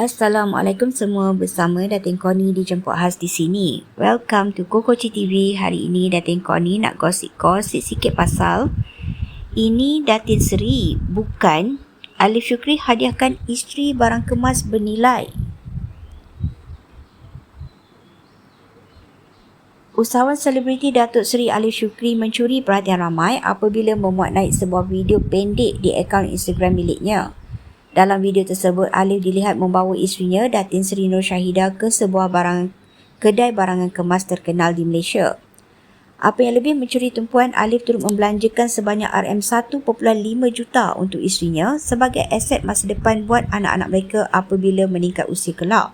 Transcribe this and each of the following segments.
Assalamualaikum semua bersama Datin Koni dijemput khas di sini. Welcome to Kokoci TV. Hari ini Datin Koni nak gosip-gosip sikit pasal ini Datin Seri bukan Alif Syukri hadiahkan isteri barang kemas bernilai. Usahawan selebriti Datuk Seri Alif Syukri mencuri perhatian ramai apabila memuat naik sebuah video pendek di akaun Instagram miliknya. Dalam video tersebut, Alif dilihat membawa isterinya Datin Seri Nur Syahida ke sebuah barang kedai barangan kemas terkenal di Malaysia. Apa yang lebih mencuri tumpuan, Alif turut membelanjakan sebanyak RM1.5 juta untuk isterinya sebagai aset masa depan buat anak-anak mereka apabila meningkat usia kelak.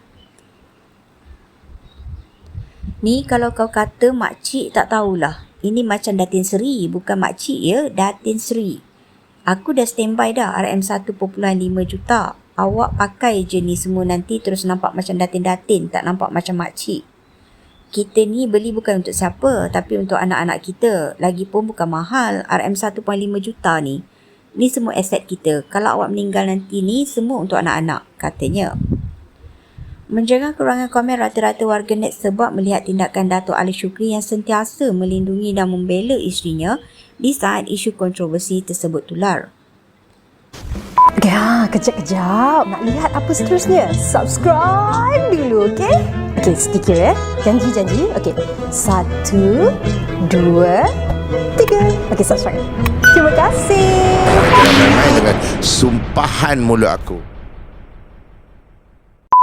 Ni kalau kau kata makcik tak tahulah. Ini macam Datin Seri, bukan makcik ya, Datin Seri. Aku dah standby dah RM1.5 juta. Awak pakai je ni semua nanti terus nampak macam datin-datin, tak nampak macam makcik. Kita ni beli bukan untuk siapa, tapi untuk anak-anak kita. Lagipun bukan mahal, RM1.5 juta ni. Ni semua aset kita. Kalau awak meninggal nanti ni, semua untuk anak-anak, katanya. Menjangan keruangan komen rata-rata warganet sebab melihat tindakan Datuk Ali Syukri yang sentiasa melindungi dan membela isterinya di saat isu kontroversi tersebut tular. Ya, kejap-kejap. Nak lihat apa seterusnya? Subscribe dulu, okey? Okey, sedikit ya. Janji-janji. Okey. Satu, dua, tiga. Okey, subscribe. Terima kasih. Dengan sumpahan mulut aku.